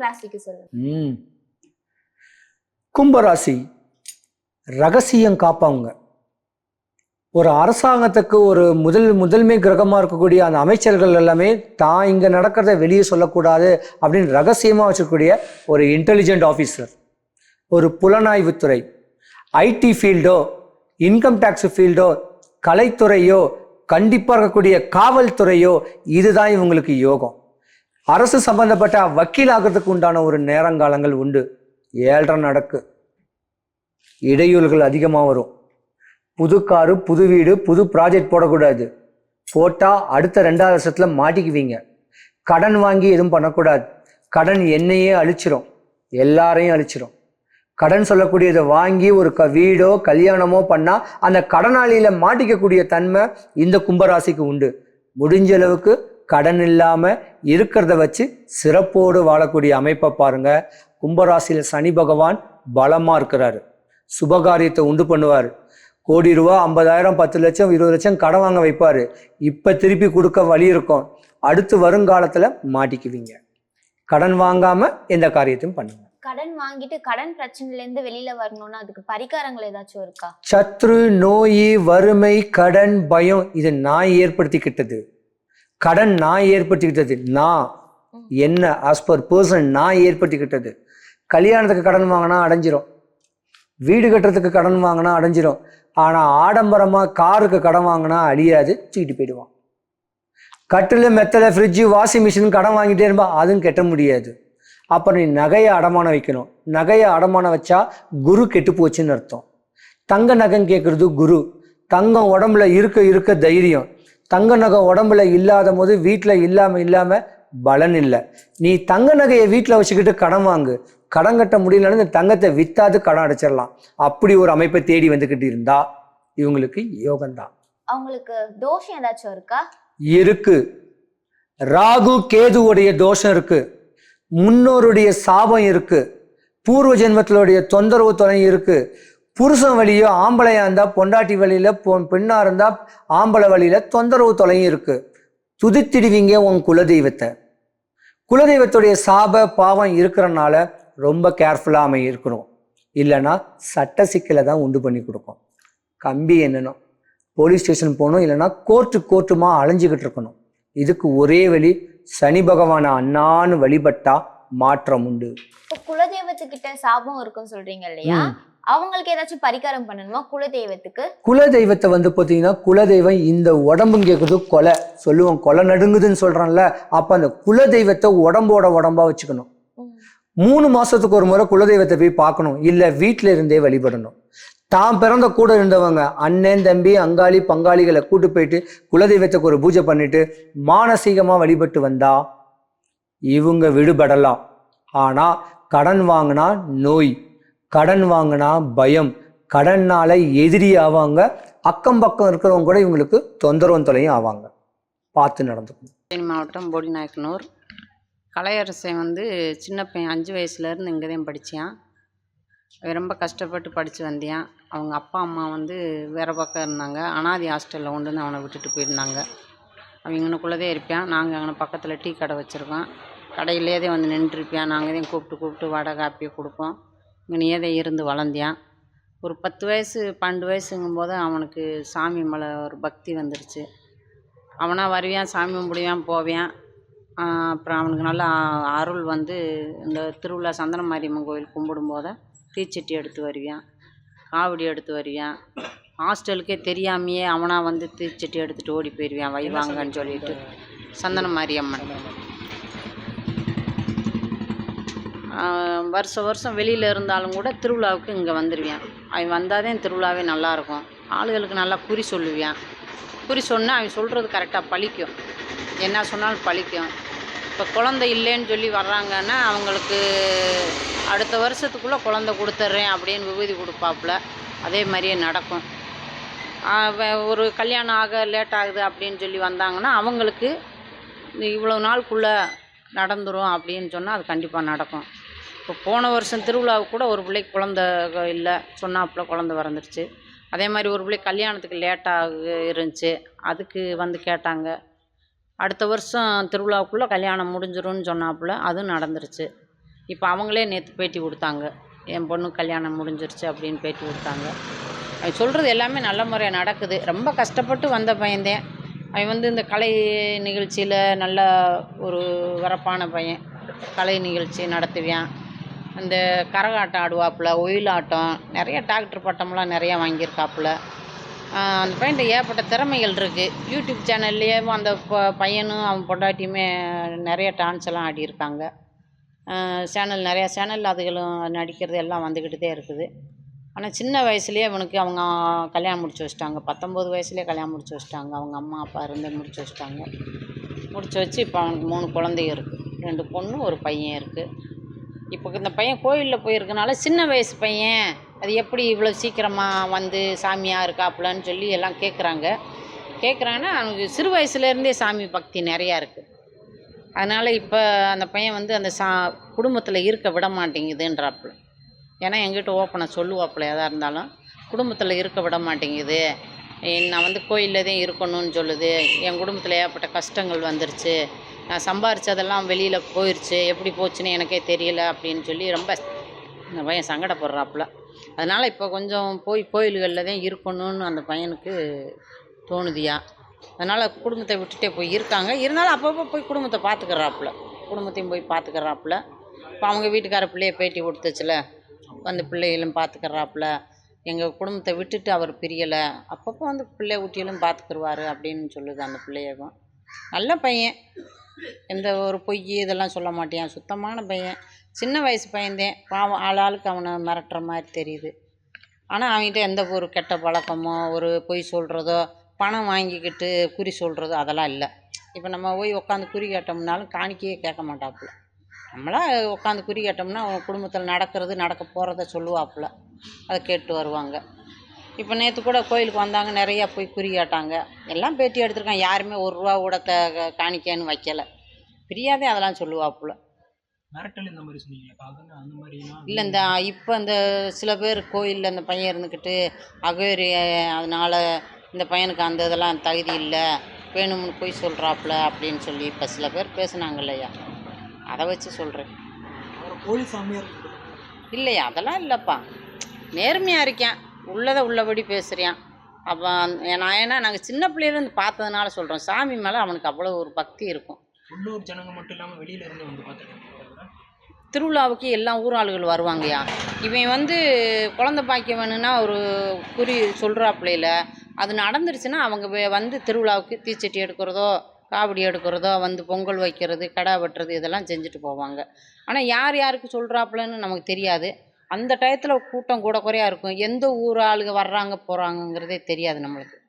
ராசிக்கு சொல்லுங்க. ம். கும்பராசி ரகசியம் காப்பாங்க ஒரு அரசாங்கத்துக்கு ஒரு முதல் முதன்மை கிரகமாக இருக்கக்கூடிய அந்த அமைச்சர்கள் எல்லாமே தான் இங்கே நடக்கிறத வெளியே சொல்லக்கூடாது அப்படின்னு ரகசியமாக வச்சுக்கக்கூடிய ஒரு இன்டெலிஜென்ட் ஆஃபீஸர் ஒரு புலனாய்வுத்துறை ஐடி ஃபீல்டோ இன்கம் டேக்ஸ் ஃபீல்டோ கலைத்துறையோ கண்டிப்பாக இருக்கக்கூடிய காவல்துறையோ இதுதான் இவங்களுக்கு யோகம். அரசு சம்பந்தப்பட்ட வக்கீலாகிறதுக்கு உண்டான ஒரு நேரங்காலங்கள் உண்டு. ஏழரை நடக்கு. இடையூறுகள் அதிகமாக வரும். புது காரு புது வீடு புது ப்ராஜெக்ட் போடக்கூடாது. போட்டால் அடுத்த ரெண்டாவது வருஷத்தில் மாட்டிக்குவீங்க. கடன் வாங்கி எதுவும் பண்ணக்கூடாது. கடன் என்னையே அழிச்சிரும். எல்லாரையும் அழிச்சிரும். கடன் சொல்லக்கூடியதை வாங்கி ஒரு க வீடோ கல்யாணமோ பண்ணால் அந்த கடனாளியில் மாட்டிக்கக்கூடிய தன்மை இந்த கும்பராசிக்கு உண்டு. முடிஞ்ச அளவுக்கு கடன் இல்லாமல் இருக்கிறத வச்சு சிறப்போடு வாழக்கூடிய அமைப்பை பாருங்க. கும்பராசியில் சனி பகவான் பலமாக இருக்கிறாரு. சுபகாரியத்தை உண்டு பண்ணுவார். கோடி ரூபா ஐம்பதாயிரம் பத்து லட்சம் இருபது லட்சம் கடன் வாங்க வைப்பார். இப்போ திருப்பி கொடுக்க வழி இருக்கும். அடுத்து வருங்காலத்தில் மாட்டிக்குவீங்க. கடன் வாங்காமல் எந்த காரியத்தையும் பண்ணுங்க. கடன் வாங்கிட்டு கடன் பிரச்சனையில இருந்து வெளியில வரணும்னா அதுக்கு பரிகாரங்கள் ஏதாச்சும் இருக்கா? சத்ரு நோய் வறுமை கடன் பயம் இது நான் ஏற்படுத்திக்கிட்டது. கடன் நான் ஏற்படுத்திக்கிட்டது. நான் என்ன ஆஸ் பர் பர்சன் நான் ஏற்படுத்திக்கிட்டது. கல்யாணத்துக்கு கடன் வாங்கினா அடைஞ்சிரும். வீடு கட்டுறதுக்கு கடன் வாங்கினா அடைஞ்சிரும். ஆனால் ஆடம்பரமாக காருக்கு கடன் வாங்கினா அழியாது தூக்கிட்டு போயிடுவான். கட்டில் மெத்தலை ஃப்ரிட்ஜு வாஷிங் மிஷின் கடன் வாங்கிட்டே இருப்பா அதுவும் கெட்ட முடியாது. அப்புறம் நீ நகையை அடமானம் வைக்கணும். நகையை அடமானம் வச்சா குரு கெட்டு போச்சுன்னு அர்த்தம். தங்க நகம் கேட்குறது குரு. தங்கம் உடம்புல இருக்க இருக்க தைரியம். தங்க நகம் உடம்புல இல்லாத போது வீட்டில் இல்லாமல் இல்லாமல் பலன் இல்லை. நீ தங்க நகையை வீட்டில் வச்சுக்கிட்டு கடன் வாங்கு. கடன் கட்ட முடியலன்னு இந்த தங்கத்தை வித்தாது கடன் அடைச்சிடலாம். அப்படி ஒரு அமைப்பை தேடி வந்துக்கிட்டு இருந்தா இவங்களுக்கு யோகம்தான். அவங்களுக்கு தோஷம் ஏதாச்சும் இருக்கா? இருக்கு. ராகு கேதுவுடைய தோஷம் இருக்கு. முன்னோருடைய சாபம் இருக்கு. பூர்வ ஜென்மத்தினுடைய தொந்தரவு துணை இருக்கு. புருஷன் வழியோ ஆம்பளையா இருந்தா பொண்டாட்டி வழியில பொ- பெண்ணா இருந்தா ஆம்பளை வழியில தொந்தரவு தொலையும் இருக்கு. துதித்திடுவீங்க உன் குலதெய்வத்தை. குலதெய்வத்துடைய சாப பாவம் இருக்கிறனால ரொம்ப கேர்ஃபுல்லாக அமை இருக்கணும். இல்லைன்னா சட்ட சிக்கலை தான் உண்டு பண்ணி கொடுக்கும். கம்பி என்னணும்? போலீஸ் ஸ்டேஷன் போகணும் இல்லைன்னா கோர்ட்டு கோர்ட்டுமா அலைஞ்சிக்கிட்டு இருக்கணும். இதுக்கு ஒரே வழி சனி பகவானை அண்ணான்னு வழிபட்டா மாற்றம் உண்டு. குலதெய்வத்துக்கிட்ட சாபம் இருக்குன்னு சொல்றீங்க இல்லையா. அவங்களுக்கு ஏதாச்சும் பரிகாரம் பண்ணணுமா? குலதெய்வத்துக்கு? குலதெய்வத்தை வந்து பார்த்தீங்கன்னா குலதெய்வம் இந்த உடம்பும் கேட்குறது கொலை. சொல்லுவோம் கொலை நடுங்குதுன்னு சொல்கிறான்ல அப்போ அந்த குலதெய்வத்தை உடம்போட உடம்பா வச்சுக்கணும். மூணு மாசத்துக்கு ஒரு முறை குலதெய்வத்தை போய் பார்க்கணும். இல்லை வீட்டில் இருந்தே வழிபடணும். தான் பிறந்த கூட இருந்தவங்க அண்ணன் தம்பி அங்காளி பங்காளிகளை கூட்டு போயிட்டு குலதெய்வத்துக்கு ஒரு பூஜை பண்ணிட்டு மானசீகமா வழிபட்டு வந்தா இவங்க விடுபடலாம். ஆனா கடன் வாங்கினா நோய். கடன் வாங்கினா பயம். கடன்னால எதிரி ஆவாங்க. அக்கம் பக்கம் இருக்கிறவங்க கூட இவங்களுக்கு தொந்தரவும் தொலையும் ஆவாங்க. பார்த்து நடந்துக்கணும். தேனி மாவட்டம் போடிநாயக்கனூர். கலையரசன் வந்து சின்ன பையன் அஞ்சு வயசுலேருந்து இங்கே தான் படித்தான் ரொம்ப கஷ்டப்பட்டு படித்து வந்தியான். அவங்க அப்பா அம்மா வந்து வேறு பக்கம் இருந்தாங்க. அனாதி ஹாஸ்டலில் கொண்டு வந்து அவனை விட்டுட்டு போயிருந்தாங்க. அவன் இங்கனக்குள்ளதே இருப்பான். நாங்கள் அங்கே பக்கத்தில் டீ கடை வச்சுருக்கோம். கடையிலேயே தான் வந்து நின்றுருப்பியான் நாங்கள் தான் கூப்பிட்டு கூப்பிட்டு வடை காப்பியை கொடுப்போம். இங்கனையே தான் இருந்து வளர்ந்தியான். ஒரு பத்து வயசு பன்னெண்டு வயசுங்கும் போது அவனுக்கு சாமி மேலே ஒரு பக்தி வந்துருச்சு. அவனா வருவான் சாமி கும்பிடுவான் போவான். அப்புறம் அவனுக்கு நல்லா அருள் வந்து இந்த திருவிழா சந்தன மாரியம்மன் கோயில் கும்பிடும்போது தீச்சட்டி எடுத்து வருவான் காவடி எடுத்து வருவான். ஹாஸ்டலுக்கே தெரியாமையே அவனா வந்து தீச்சட்டி எடுத்துகிட்டு ஓடி போயிடுவான் வைவாங்கன்னு சொல்லிட்டு. சந்தன மாரியம்மன் வருஷம் வருஷம் வெளியில் இருந்தாலும் கூட திருவிழாவுக்கு இங்கே வந்துடுவான் அவன் வந்தால் தான் திருவிழாவே நல்லாயிருக்கும். ஆளுகளுக்கு நல்லா குறி சொல்லுவான். குறி சொன்னால் அவன் சொல்கிறது கரெக்டாக பழிக்கும். என்ன சொன்னாலும் பழிக்கும். இப்போ குழந்த இல்லைன்னு சொல்லி வர்றாங்கன்னா அவங்களுக்கு அடுத்த வருஷத்துக்குள்ளே குழந்த கொடுத்துட்றேன் அப்படின்னு விபூதி கொடுப்பாப்புல. அதே மாதிரியே நடக்கும். ஒரு கல்யாணம் ஆக லேட் ஆகுது அப்படின்னு சொல்லி வந்தாங்கன்னா அவங்களுக்கு இவ்வளோ நாளுக்குள்ளே நடந்துடும் அப்படின்னு சொன்னால் அது கண்டிப்பாக நடக்கும். இப்போ போன வருஷம் திருவிழாவுக்கு கூட ஒரு பிள்ளைக்கு குழந்த இல்லை சொன்னாப்புல குழந்த பிறந்துருச்சு. அதே மாதிரி ஒரு பிள்ளை கல்யாணத்துக்கு லேட்டாக இருந்துச்சு அதுக்கு வந்து கேட்டாங்க. அடுத்த வருஷம் திருவிழாவுக்குள்ளே கல்யாணம் முடிஞ்சிரும்னு சொன்னாப்புல அதுவும் நடந்துருச்சு. இப்போ அவங்களே நேற்று பேட்டி கொடுத்தாங்க. என் பொண்ணு கல்யாணம் முடிஞ்சிருச்சு அப்படின்னு பேட்டி கொடுத்தாங்க. அவன் சொல்கிறது எல்லாமே நல்ல முறையாக நடக்குது. ரொம்ப கஷ்டப்பட்டு வந்த பையன்தான். அவன் வந்து இந்த கலை நிகழ்ச்சியில் நல்ல ஒரு வரப்பான பையன். கலை நிகழ்ச்சி நடத்துவான் அந்த கரகாட்டம் ஆடுவாப்புல ஒயிலாட்டம் நிறைய டாக்டர் பட்டம்லாம் நிறையா வாங்கியிருக்காப்புல. அந்த பையன்கிட்ட ஏகப்பட்ட திறமைகள் இருக்குது யூடியூப் சேனல்லையே அந்த ப- பையனும் அவன் பொண்டாட்டியுமே நிறைய டான்ஸ் எல்லாம் ஆடியிருக்காங்க. சேனல் நிறையா சேனல் அதுகளும் நடிக்கிறது எல்லாம் வந்துக்கிட்டு தான் இருக்குது. ஆனால் சின்ன வயசுலேயே அவனுக்கு அவங்க கல்யாணம் முடிச்சு வச்சிட்டாங்க. பத்தொம்போது வயசுலேயே கல்யாணம் முடிச்சு வச்சிட்டாங்க. அவங்க அம்மா அப்பா இருந்து முடிச்சு வச்சிட்டாங்க. முடிச்சு வச்சு இப்போ அவனுக்கு மூணு குழந்தைங்க இருக்குது ரெண்டு பொண்ணு ஒரு பையன் இருக்குது இப்போ இந்த பையன் கோயிலில் போயிருக்கனால சின்ன வயசு பையன். அது எப்படி இவ்வளோ சீக்கிரமாக வந்து சாமியாக இருக்காப்புலன்னு சொல்லி எல்லாம் கேட்குறாங்க கேட்குறாங்கன்னா அவனுக்கு சிறு வயசுலேருந்தே சாமி பக்தி நிறையா இருக்குது அதனால் இப்போ அந்த பையன் வந்து அந்த சா குடும்பத்தில் இருக்க விட மாட்டேங்குதுன்றாப்புல. ஏன்னா எங்கிட்ட ஓப்பனை சொல்லுவாப்புல எதாக இருந்தாலும். குடும்பத்தில் இருக்க விட மாட்டேங்குது. நான் வந்து கோயிலில் தான் இருக்கணும்னு சொல்லுது. என் குடும்பத்தில் ஏற்பட்ட கஷ்டங்கள் வந்துருச்சு. நான் சம்பாரித்ததெல்லாம் வெளியில் போயிடுச்சு எப்படி போச்சுன்னு எனக்கே தெரியல அப்படின்னு சொல்லி ரொம்ப அந்த பையன் சங்கடப்படுறாப்புல. அதனால் இப்போ கொஞ்சம் போய் கோயில்களில் தான் இருக்கணும்னு அந்த பையனுக்கு தோணுதியா. அதனால் குடும்பத்தை விட்டுட்டே போய் இருக்காங்க. இருந்தாலும் அப்பப்போ போய் குடும்பத்தை பார்த்துக்கிறாப்புல குடும்பத்தையும் போய் பார்த்துக்கிறாப்புல இப்போ அவங்க வீட்டுக்கார பிள்ளைய பேட்டி கொடுத்துச்சுல. அந்த பிள்ளைகளும் பார்த்துக்கிறாப்புல எங்கள் குடும்பத்தை விட்டுட்டு அவர் பிரியலை. அப்பப்போ வந்து பிள்ளை ஊட்டியிலும் பார்த்துக்குருவாரு அப்படின்னு சொல்லுது அந்த பிள்ளையவும் நல்ல பையன். எந்த ஒரு பொய் இதெல்லாம் சொல்ல மாட்டேன் சுத்தமான பையன். சின்ன வயசு பையன்தேன் பாவம் ஆள் ஆளுக்கு அவனை மிரட்டுற மாதிரி தெரியுது. ஆனால் அவன்கிட்ட எந்த ஒரு கெட்ட பழக்கமோ ஒரு பொய் சொல்கிறதோ பணம் வாங்கிக்கிட்டு குறி சொல்கிறதோ அதெல்லாம் இல்லை. இப்போ நம்ம போய் உட்காந்து குறி கேட்டோம்னாலும் காணிக்கையே கேட்க மாட்டாப்புல. நம்மளா உட்காந்து குறி கேட்டோம்னா அவன் குடும்பத்தில் நடக்கிறது நடக்க போகிறத சொல்லுவாப்புல. அதை கேட்டு வருவாங்க. இப்போ நேற்று கூட கோயிலுக்கு வந்தாங்க நிறையா போய் குறி கேட்டாங்க. எல்லாம் பேட்டி எடுத்திருக்கான் யாருமே ஒரு ரூபா கூட த காணிக்கைன்னு வைக்கல. பிரியாதே அதெல்லாம் சொல்லுவாப்புல. அந்த இல்லை இந்த இப்போ இந்த சில பேர் கோயிலில் இந்த பையன் இருந்துக்கிட்டு அகோரி அதனால் இந்த பையனுக்கு அந்த இதெல்லாம் தகுதி இல்லை வேணும்னு போய் சொல்கிறாப்புல அப்படின்னு சொல்லி இப்போ சில பேர் பேசுனாங்க இல்லையா? அதை வச்சு சொல்கிறேன் இல்லையா? அதெல்லாம் இல்லைப்பா. நேர்மையாக இருக்கேன். உள்ளதை உள்ளபடி பேசுகிறேன் அப்போ நான் ஏன்னா நாங்கள் சின்ன பிள்ளையிலேருந்து பார்த்ததுனால சொல்கிறோம் சாமி மேலே அவனுக்கு அவ்வளோ ஒரு பக்தி இருக்கும். உள்ளூர் ஜனங்க மட்டும் இல்லாமல் வெளியில இருந்து வந்து பார்த்துருக்காங்க திருவிழாவுக்கு எல்லா ஊர் ஆளுகள் வருவாங்கய்யா. இவன் வந்து குழந்த பாக்கியம் வேணும்னா ஒரு குறி சொல்கிறாப்புலையில அது நடந்துருச்சுன்னா அவங்க வந்து திருவிழாவுக்கு தீச்சட்டி எடுக்கிறதோ காவடி எடுக்கிறதோ வந்து பொங்கல் வைக்கிறது கடா வெட்டுறது இதெல்லாம் செஞ்சுட்டு போவாங்க. ஆனால் யார் யாருக்கு சொல்கிறாப்புலன்னு நமக்கு தெரியாது. அந்த டயத்தில் கூட்டம் கூட குறையாக இருக்கும். எந்த ஊர் ஆளுங்க வர்றாங்க போகிறாங்கங்கிறதே தெரியாது நம்மளுக்கு.